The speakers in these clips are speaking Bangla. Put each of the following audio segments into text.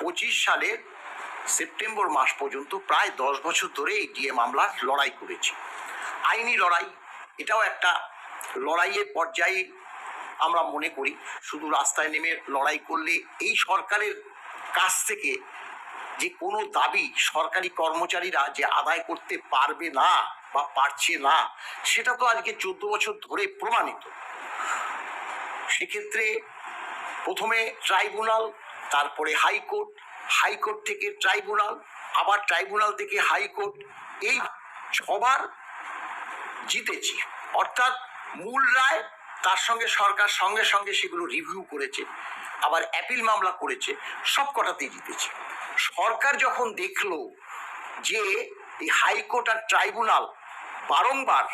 পঁচিশ সালের সেপ্টেম্বর মাস পর্যন্ত প্রায় দশ বছর ধরে এই ডিএ মামলার লড়াই করেছি। আইনি লড়াই, এটাও একটা লড়াইয়ের পর্যায়ে আমরা মনে করি, শুধু রাস্তায় নেমে লড়াই করলে এই সরকারের কাছ থেকে যে কোনো দাবি সরকারি কর্মচারীরা যে আদায় করতে পারবে না বা পারছে না, সেটা তো আজকে চোদ্দ বছর ধরে প্রমাণিত। সেক্ষেত্রে প্রথমে ট্রাইব্যুনাল তারপরে হাইকোর্ট হাইকোর্ট থেকে ট্রাইব্যুনাল, আবার ট্রাইব্যুনাল থেকে হাইকোর্ট। এই সবার জিতেছি। অর্থাৎ মূল রায় তার সঙ্গে সরকার সঙ্গে সঙ্গে সেগুলো রিভিউ করেছে, আবার অ্যাপিল মামলা করেছে সব কটাতেই জিতেছে। সরকার যখন দেখল যে এই হাইকোর্ট আর ট্রাইব্যুনাল বারংবার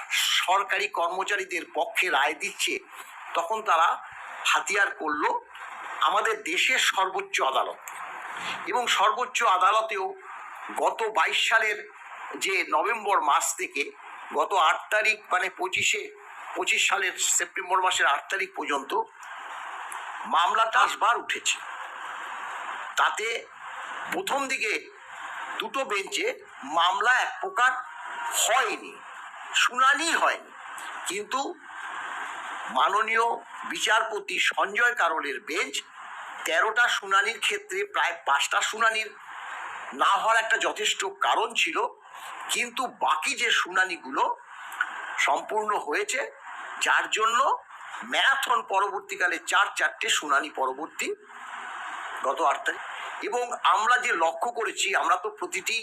সরকারি কর্মচারীদের পক্ষে রায় দিচ্ছে, তখন তারা হাতিয়ার করল আমাদের দেশের সর্বোচ্চ আদালত। এবং সর্বোচ্চ আদালতেও গত বাইশ সালের যে নভেম্বর মাস থেকে গত আট তারিখ মানে পঁচিশে, পঁচিশ সালের সেপ্টেম্বর মাসের আট তারিখ পর্যন্ত মামলাটা আসবার উঠেছে। তাতে প্রথম দিকে দুটো বেঞ্চে মামলা এক প্রকার হয়নি, শুনানি হয়নি। কিন্তু মাননীয় বিচারপতি সঞ্জয় কারলের বেঞ্চ তেরোটা শুনানির ক্ষেত্রে প্রায় পাঁচটা শুনানির না হওয়ার একটা যথেষ্ট কারণ ছিল। কিন্তু বাকি যে শুনানিগুলো সম্পূর্ণ হয়েছে, যার জন্য ম্যারাথন পরবর্তীকালে চার চারটে শুনানি পরবর্তী গত আট তারিখ। এবং আমরা যে লক্ষ্য করেছি, আমরা তো প্রতিটি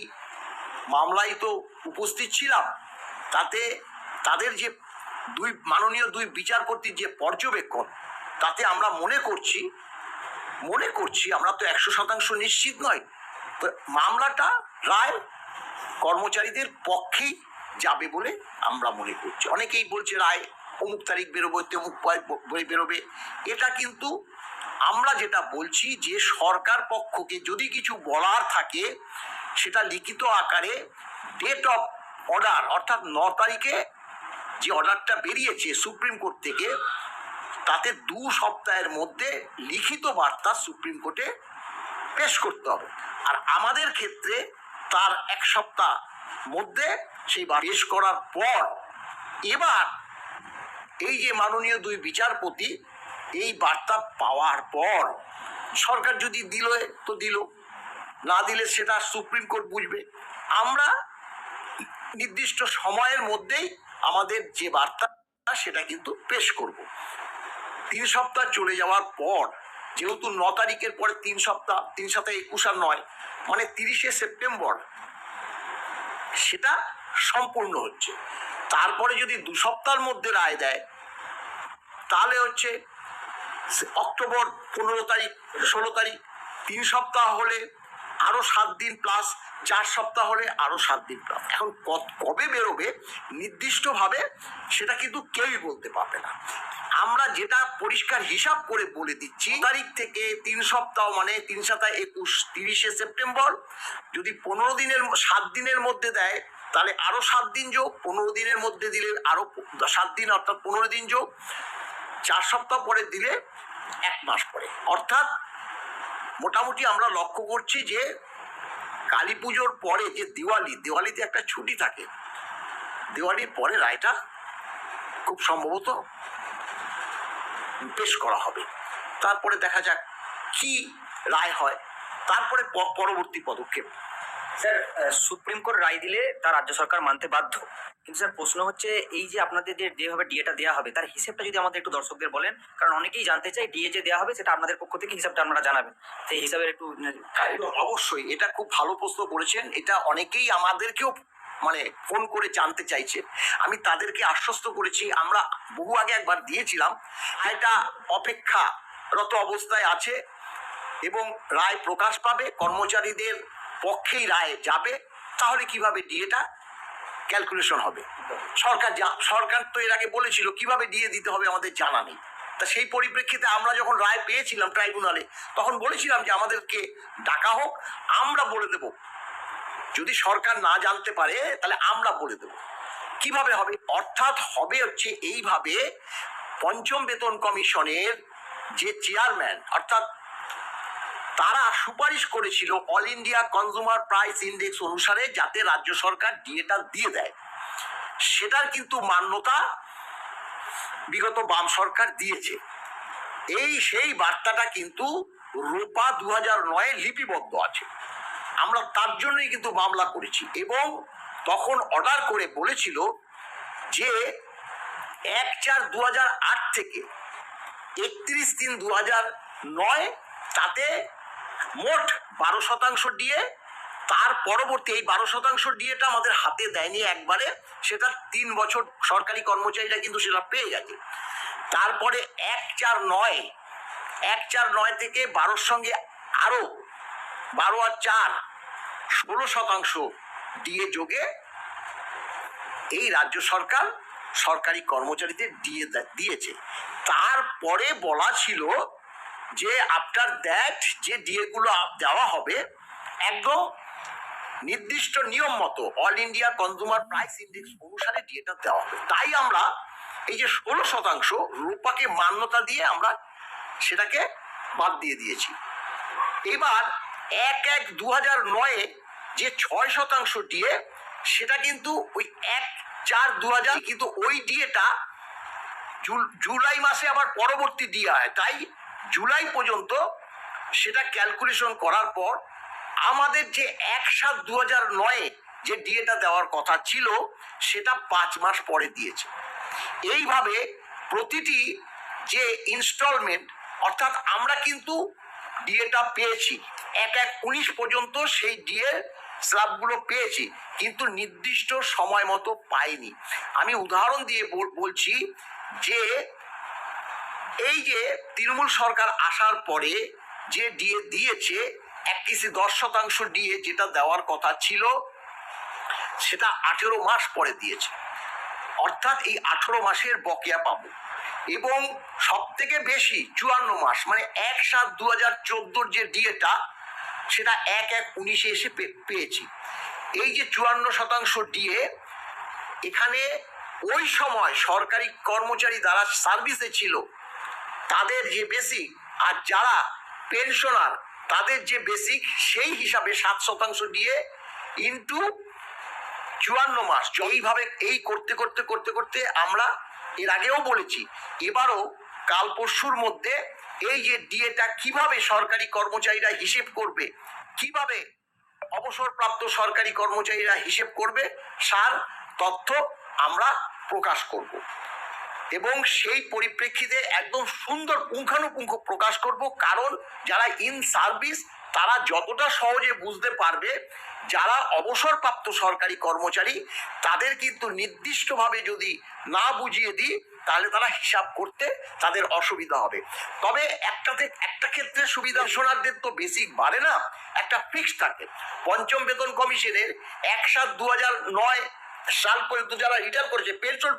মামলায় তো উপস্থিত ছিলাম, তাতে তাদের যে দুই মাননীয় দুই বিচারপতির যে পর্যবেক্ষণ, তাতে আমরা মনে করছি মনে করছি আমরা তো একশো শতাংশ নিশ্চিত নয়। তো মামলাটা রায় কর্মচারীদের পক্ষেই যাবে বলে আমরা মনে করছি। অনেকেই বলছে, রায় অমুক তারিখ বেরোবে, তেমুক বই বেরোবে। এটা কিন্তু আমরা যেটা বলছি, যে সরকার পক্ষকে যদি কিছু বলার থাকে, সেটা লিখিত আকারে ডেট অফ অর্ডার অর্থাৎ ন তারিখে যে অর্ডারটা বেরিয়েছে সুপ্রিম কোর্ট থেকে তাতে দু সপ্তাহের মধ্যে লিখিত বার্তা সুপ্রিম কোর্টে পেশ করতে হবে। আর আমাদের ক্ষেত্রে তার এক সপ্তাহ মধ্যে সেই পেশ করার পর এবার এই যে মাননীয় দুই বিচারপতি এই বার্তা পাওয়ার পর সরকার যদি দিল তো দিল, না দিলে সেটা সুপ্রিম কোর্ট বুঝবে। আমরা নির্দিষ্ট সময়ের মধ্যেই আমাদের যে বার্তা সেটা কিন্তু পেশ করব। তিন সপ্তাহ চলে যাওয়ার পর, যেহেতু ন তারিখের পরে তিন সপ্তাহ তিন সপ্তাহ একুশ আর নয় মানে তিরিশে সেপ্টেম্বর, সেটা সম্পূর্ণ হচ্ছে। তারপরে যদি দু সপ্তাহের মধ্যে রায় দেয়, তাহলে হচ্ছে অক্টোবর পনেরো তারিখ, ষোলো তারিখ, তিন সপ্তাহ হলে আরও সাত দিন প্লাস চার সপ্তাহ হলে আরও সাত দিন প্লাস এখন কবে বেরোবে, নির্দিষ্টভাবে সেটা কিন্তু কেউই বলতে পারবে না। আমরা যেটা পরিষ্কার হিসাব করে বলে দিচ্ছি, তারিখ থেকে তিন সপ্তাহ মানে তিন সপ্তাহ একুশ তিরিশে সেপ্টেম্বর, যদি পনেরো দিনের সাত দিনের মধ্যে দেয়, তাহলে আরও সাত দিন যোগ, পনেরো দিনের মধ্যে দিলে আরও সাত দিন অর্থাৎ পনেরো দিন যোগ, চার সপ্তাহ পরে দিলে এক মাস পরে। অর্থাৎ মোটামুটি আমরা লক্ষ্য করছি যে কালী পুজোর পরে যে দিওয়ালি, দিওয়ালিতে একটা ছুটি থাকে। দিওয়ালির পরে রায়টা খুব সম্ভবত পেশ করা হবে। তারপরে দেখা যাক কি রায় হয়। তারপরে পরবর্তী পদক্ষেপ। স্যার সুপ্রিম কোর্ট রায় দিলে তা রাজ্য সরকার মানতে বাধ্য। কিন্তু স্যার, প্রশ্ন হচ্ছে এই যে আপনাদের যে, যেভাবে ডিএটা দেওয়া হবে, তার হিসেবটা যদি আমাদের একটু দর্শকদের বলেন, কারণ অনেকেই জানতে চাই ডিএ যে দেওয়া হবে, সেটা আপনাদের পক্ষ থেকে হিসাবটা আপনারা জানাবেন। সেই হিসাবের একটু অবশ্যই। এটা খুব ভালো প্রশ্ন করেছেন। এটা অনেকেই আমাদেরকেও মানে ফোন করে জানতে চাইছে। আমি তাদেরকে আশ্বস্ত করেছি। আমরা বহু আগে একবার দিয়েছিলাম। এটা অপেক্ষারত অবস্থায় আছে এবং রায় প্রকাশ পাবে। কর্মচারীদের পক্ষেই রায় যাবে। তাহলে কীভাবে ডিএটা ক্যালকুলেশন হবে? সরকার যা- সরকার তো এর আগে বলেছিল, কীভাবে দিয়ে দিতে হবে আমাদের জানা নেই। তা সেই পরিপ্রেক্ষিতে আমরা যখন রায় পেয়েছিলাম ট্রাইব্যুনালে তখন বলেছিলাম যে আমাদেরকে ডাকা হোক। আমরা বলে দেব। যদি সরকার না জানতে পারে, তাহলে আমরা বলে দেব। কীভাবে হবে? অর্থাৎ হবে হচ্ছে এইভাবে পঞ্চম বেতন কমিশনের যে চেয়ারম্যান, অর্থাৎ তারা সুপারিশ করেছিল all India consumer price index অনুসারে যাতে রাজ্য সরকার ডিএটা দিয়ে দেয়। সেটার কিন্তু মান্যতা বিগত বাম সরকার দিয়েছে। এই সেই বার্তাটা কিন্তু রূপা দু হাজার নয়ে লিপিবদ্ধ আছে। আমরা তার জন্যই কিন্তু মামলা করেছি। এবং তখন অর্ডার করে বলেছিল যে এক চার দু আট থেকে একত্রিশ তিন দু নয় তাতে মোট বারো শতাংশ দিয়ে তার পরবর্তী এই বারো শতাংশ ডিএটা আমাদের হাতে দেয়নি একবারে, সেটা তিন বছর সরকারি কর্মচারীরা কিন্তু সেটা পেয়ে গেছে। তারপরে এক চার নয়, এক চার নয় থেকে বারোর সঙ্গে আরও বারো আর চার, ষোলো শতাংশ ডিএ যোগে এই রাজ্য সরকার সরকারি কর্মচারীদের দিয়ে দিয়েছে। তারপরে বলা ছিল যে আফটার দ্যাট যে ডিএ গুলো দেওয়া হবে, একদম নির্দিষ্ট নিয়ম মতো all India consumer price index অনুসারে ডিএটা দেওয়া হবে। তাই আমরা এই যে ষোলো শতাংশ রূপাকে মান্যতা দিয়ে আমরা সেটাকে বাদ দিয়ে দিয়েছি। এবার এক এক দু হাজার নয়ে যে ছয় শতাংশ ডিএ সেটা কিন্তু ওই এক চার দু হাজার কিন্তু ওই ডিএটা জুলাই মাসে আবার পরবর্তী ডিএ হয়। তাই জুলাই পর্যন্ত সেটা ক্যালকুলেশন করার পর আমাদের যে এক সাত দু হাজার নয়ে যে ডিএটা দেওয়ার কথা ছিল, সেটা পাঁচ মাস পরে দিয়েছে। এইভাবে প্রতিটি যে ইনস্টলমেন্ট অর্থাৎ আমরা কিন্তু ডিএটা পেয়েছি। এক এক উনিশ পর্যন্ত সেই ডিএ স্ল্যাবগুলো পেয়েছি, কিন্তু নির্দিষ্ট সময় মতো পাইনি। আমি উদাহরণ দিয়ে বলছি যে এই যে তৃণমূল সরকার আসার পরে যে ডিএ দিয়েছে এক কিসি দশ শতাংশ ডিএ যেটা দেওয়ার কথা ছিল, সেটা আঠেরো মাস পরে দিয়েছে। অর্থাৎ এই আঠেরো মাসের বকেয়া পাবো। এবং সব থেকে বেশি চুয়ান্ন মাস মানে এক সাত দু হাজার চোদ্দোর যে ডিএটা সেটা এক এক উনিশে এসে পেয়েছি। এই যে চুয়ান্ন শতাংশ ডিএ এখানে ওই সময় সরকারি কর্মচারী যারা সার্ভিসে ছিল, তাদের যে বেসিক আর যারা পেনশনার তাদের যে বেসিক সেই হিসাবে সাত শতাংশ দিয়ে ইন্টু চুয়ান্ন মাস। এইভাবে এই করতে করতে করতে করতে আমরা এর আগেও বলেছি, এবারও কাল পরশুর মধ্যে এই যে ডিএটা কীভাবে সরকারি কর্মচারীরা হিসেব করবে, কীভাবে অবসরপ্রাপ্ত সরকারি কর্মচারীরা হিসেব করবে, সার তথ্য আমরা প্রকাশ করব। এবং সেই পরিপ্রেক্ষিতে একদম সুন্দর পুঙ্খানুপুঙ্খ প্রকাশ করব, কারণ যারা ইন সার্ভিস তারা যতটা সহজে বুঝতে পারবে, যারা অবসরপ্রাপ্ত সরকারি কর্মচারী, তাদের কিন্তু নির্দিষ্টভাবে যদি না বুঝিয়ে দিই, তাহলে তারা হিসাব করতে তাদের অসুবিধা হবে। তবে একটাতে, একটা ক্ষেত্রে সুবিধা পেনশনারদের তো বেসিক বাড়ে না, একটা ফিক্স থাকে। পঞ্চম বেতন কমিশনের এক সাত দু নয় সাল পর্যন্ত যারা রিটার্ন করেছে, পেনশন